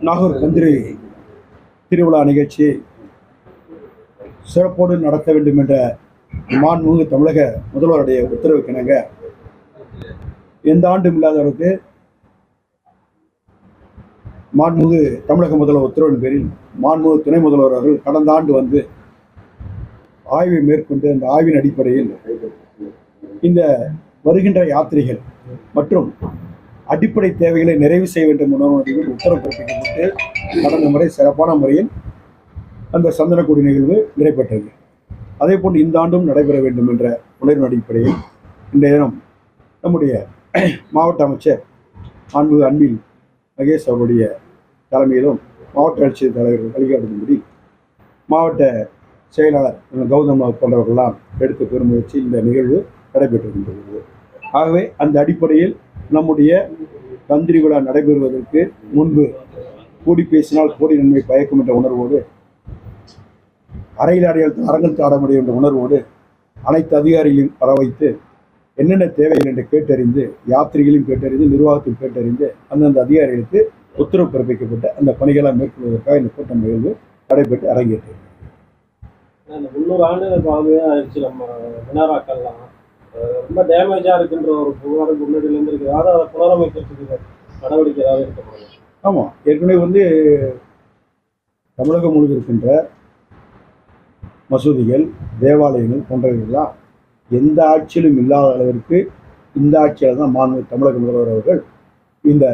நாகூர் கந்திரி திருவிழா நிகழ்ச்சியை சிறப்போடு நடத்த வேண்டும் என்ற மாண்புமிகு தமிழக முதல்வருடைய உத்தரவு கிணங்க எந்த ஆண்டும் இல்லாத அளவுக்கு மாண்புமிகு தமிழக முதல்வர் உத்தரவின் பேரில் மாண்புமிகு துணை முதல்வர் அவர்கள் கடந்த ஆண்டு வந்து ஆய்வை மேற்கொண்டு அந்த ஆய்வின் அடிப்படையில் இந்த வருகின்ற யாத்திரைகள் மற்றும் அடிப்படை தேவைகளை நிறைவு செய்ய வேண்டும் உணர்வு உத்தரவு பிறப்பிக்கப்பட்டு கடந்த முறை சிறப்பான முறையில் அந்த சந்தனக்கூடி நிகழ்வு நடைபெற்றது. அதே போன்று இந்த ஆண்டும் நடைபெற வேண்டும் என்ற உணர்வின் அடிப்படையில் இன்றைய தினம் நம்முடைய மாவட்ட அமைச்சர் அன்பு அன்பில் மகேஷ் அவருடைய தலைமையிலும் மாவட்ட ஆட்சியர் தலைவர் வழிகாட்டும்படி மாவட்ட செயலாளர் கௌதம் போன்றவர்களெல்லாம் எடுத்த பெருமுயற்சி இந்த நிகழ்வு நடைபெற்றிருக்கின்றது. ஆகவே அந்த அடிப்படையில் நம்முடைய தந்திரி விழா நடைபெறுவதற்கு முன்பு கூடி பேசினால் கோடி நன்மை பயக்கும் என்ற உணர்வோடு அறையில் அடையாளத்தில் அரங்கம் ஆட முடியும் என்ற உணர்வோடு அனைத்து அதிகாரிகளையும் வரவைத்து என்னென்ன தேவைகள் என்று கேட்டறிந்து யாத்திரிகளையும் கேட்டறிந்து நிர்வாகத்தையும் கேட்டறிந்து அந்தந்த அதிகாரிகளுக்கு உத்தரவு பிறப்பிக்கப்பட்டு அந்த பணிகளை மேற்கொள்வதற்காக இந்த கூட்டம் நிகழ்வு நடைபெற்று அரங்கேற்றது இந்த முந்நூறு ஆண்டுகளுக்கு நம்ம வினாராக்கள்லாம் ரொம்ப டேமேஜாக இருக்குன்ற ஒரு புகார் முன்னாடியிலேருந்து இருக்குது அதாவது அதை புனரமைக்கிறதுக்கு நடவடிக்கை ஏதாவது எடுக்கப்படும். ஆமாம் ஏற்கனவே வந்து தமிழகம் முழுவதும் இருக்கின்ற மசூதிகள் தேவாலயங்கள் போன்றவைகள்லாம் எந்த ஆட்சியிலும் இல்லாத அளவிற்கு இந்த ஆட்சியில் தான் மாநில தமிழக முதல்வர் அவர்கள் இந்த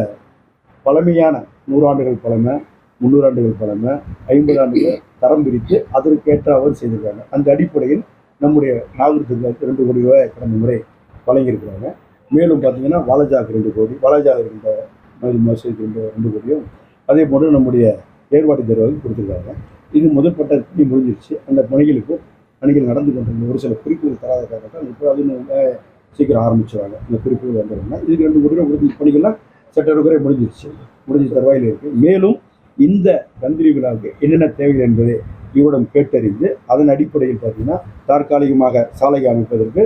பழமையான நூறாண்டுகள் பழமை முன்னூறாண்டுகள் பழமை ஐம்பது ஆண்டுகள் தரம் பிரித்து அதற்கேற்றாவது செய்திருக்காங்க. அந்த அடிப்படையில் நம்முடைய நாகரிகத்துக்கு ரெண்டு கோடி ரூபாய் கடந்த முறை வழங்கியிருக்கிறாங்க. மேலும் பார்த்தீங்கன்னா வாலஜாக்கு ரெண்டு கோடி வாலஜாக்கு ரெண்டு மது மசூதிக்கு ரெண்டு ரெண்டு கோடியும் அதே போன்று நம்முடைய ஏற்பாட்டு தேர்வுக்கு கொடுத்துருக்காங்க. இது முதற்பட்ட பணி முடிஞ்சிருச்சு. அந்த பணிகளுக்கு பணிகள் நடந்து கொண்டிருந்த ஒரு சில குறிப்புகள் தராத காரணத்தால் இப்போ அது சீக்கிரம் ஆரம்பிச்சுவாங்க இந்த குறிப்புகள் வந்துடுங்க இதுக்கு ரெண்டு கோடி ரூபா முடிஞ்ச பணிகள்லாம் சட்டவரை முடிஞ்சிருச்சு. முடிஞ்ச தருவாயில் இருக்குது மேலும் இந்த தந்திரி விழாவுக்கு என்னென்ன தேவைகள் என்பதை இவரிடம் கேட்டறிந்து அதன் அடிப்படையில் பார்த்தீங்கன்னா தற்காலிகமாக சாலை அமைப்பதற்கு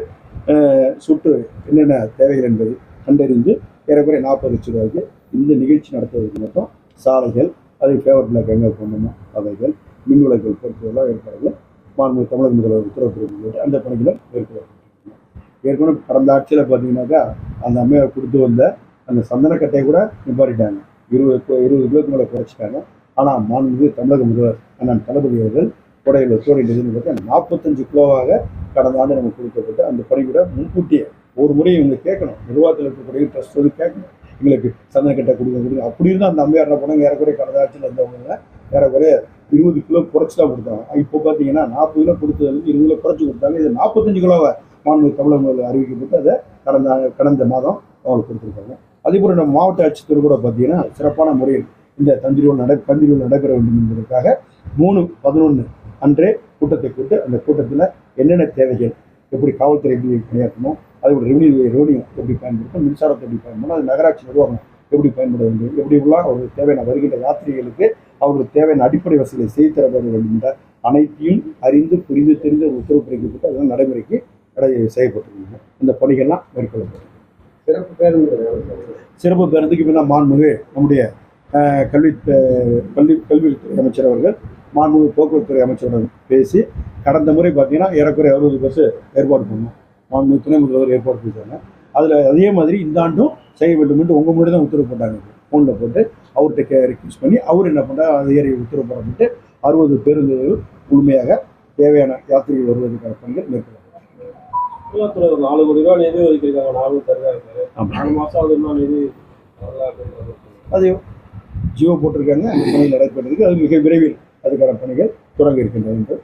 சுற்று என்னென்ன தேவைகள் என்பதை கண்டறிந்து ஏறக்குறைய நாற்பது லட்சம் ரூபாய்க்கு இந்த நிகழ்ச்சி நடத்துவதற்கு மட்டும் சாலைகள் அதை ஃபேவர் பிளாக் எங்கே போடணுமோ அவைகள் மின் விளக்குகள் பொறுத்தவரெல்லாம் ஏற்பாடுகள் மாண்பு தமிழக முதல்வர் உத்தரவு அந்த பணிகளும் மேற்கொள்ளப்பட்டிருக்கிறாங்க ஏற்கனவே கடந்த ஆட்சியில் பார்த்தீங்கன்னாக்கா அந்த அம்மையார் கொடுத்து வந்த அந்த சந்தனக்கட்டையை கூட நிப்பாட்டிட்டாங்க. இருபது இருபது கிலோக்கு மேலே குறைச்சிட்டாங்க. ஆனால் மாண்பு தமிழக முதல்வர் அண்ணன் தளபதி அவர்கள் கொடையில் சோழ நிதிநிலை நாற்பத்தஞ்சு கிலோவாக கடந்த ஆண்டு நமக்கு கொடுக்கப்பட்டு அந்த பணி கூட முன்கூட்டியே ஒரு முறை இவங்க கேட்கணும். நிர்வாகத்தில் இருக்கக்கூடிய ட்ரஸ்ட் வந்து கேட்கணும். எங்களுக்கு சந்தனக்கட்டை கொடுக்க கொடுங்க அப்படி இருந்தால் அந்த அம்மையார் போனாங்க ஏறக்குறைய கடந்த ஆட்சியில் இருந்தவங்க ஏறக்குறைய இருபது கிலோ குறைச்சி தான் கொடுத்தாங்க. இப்போ பார்த்தீங்கன்னா நாற்பது கிலோ கொடுத்ததுலேருந்து இருபது கிலோ குறைச்சி கொடுத்தாங்க. இது நாற்பத்தஞ்சு கிலோவை மாநில தமிழகங்கள் அறிவிக்கப்பட்டு அதை கடந்த கடந்த மாதம் அவங்களுக்கு கொடுத்துருக்காங்க. அதே போல் நம்ம மாவட்ட ஆட்சித்தர் கூட பார்த்தீங்கன்னா சிறப்பான முறையில் இந்த தந்திரியோல் நடை தந்திரியோல் நடைபெற வேண்டும் என்பதற்காக மூணு பதினொன்று அன்றே கூட்டத்தை கூட்டு அந்த கூட்டத்தில் என்னென்ன தேவைகள் எப்படி காவல்துறை எப்படி பணியாற்றணும் அதே போல் ரெவன்யூ ரெவன்யூ எப்படி பயன்படுத்தணும் மின்சாரத்தை எப்படி பயன்படணும் அது நகராட்சி நிர்வாகம் எப்படி பயன்பட வேண்டும் எப்படி எல்லாம் அவர்களுக்கு தேவையான வருகின்ற யாத்திரிகளுக்கு அவர்களுக்கு தேவையான அடிப்படை வசதிகளை செய்து தரப்பட வேண்டும் என்ற அனைத்தையும் அறிந்து புரிந்து தெரிந்து உத்தரவு பிறப்பிக்கப்பட்டு அதெல்லாம் நடைமுறைக்கு நடை செய்யப்பட்டிருக்காங்க இந்த பணிகள்லாம் மேற்கொள்ளப்படும் சிறப்பு பேருந்து சிறப்பு பேருந்துக்கு இப்போ தான் மாண்புமிகு நம்முடைய கல்வி கல்வி கல்வித்துறை அமைச்சர் அவர்கள் மாண்புமிகு போக்குவரத்துறை அமைச்சருடன் பேசி கடந்த முறை பார்த்தீங்கன்னா ஏறக்குறைய அறுபது பஸ் ஏற்பாடு பண்ணோம். மாண்புமிகு துணை முதல்வர் ஏற்பாடு பண்ணிட்டாங்க அதில் அதே மாதிரி இந்த ஆண்டும் செய்ய வேண்டும் என்று உங்கள் முன்னாடி தான் உத்தரவு போட்டாங்க. ஃபோனில் போட்டு அவர்கிட்ட கே ரிக்வஸ்ட் பண்ணி அவர் என்ன பண்ணுறாரு அதிகாரி உத்தரவு போடப்பட்டு அறுபது பேருந்துகள் முழுமையாக தேவையான யாத்திரைகள் வருவதற்கான பணிகள் மேற்கொள்ளப்படும் சுற்றுலாத்துறை ஒரு நாலு கோடி ரூபா நிதி ஒதுக்கியிருக்காங்க. நாலு தருகா இருக்காரு. நாலு மாதம் அது இன்னும் நிதி அது ஜியோ போட்டிருக்காங்க அந்த பணிகள் நடைபெறதுக்கு அது மிக விரைவில் அதுக்கான பணிகள் தொடங்க இருக்கின்றன என்று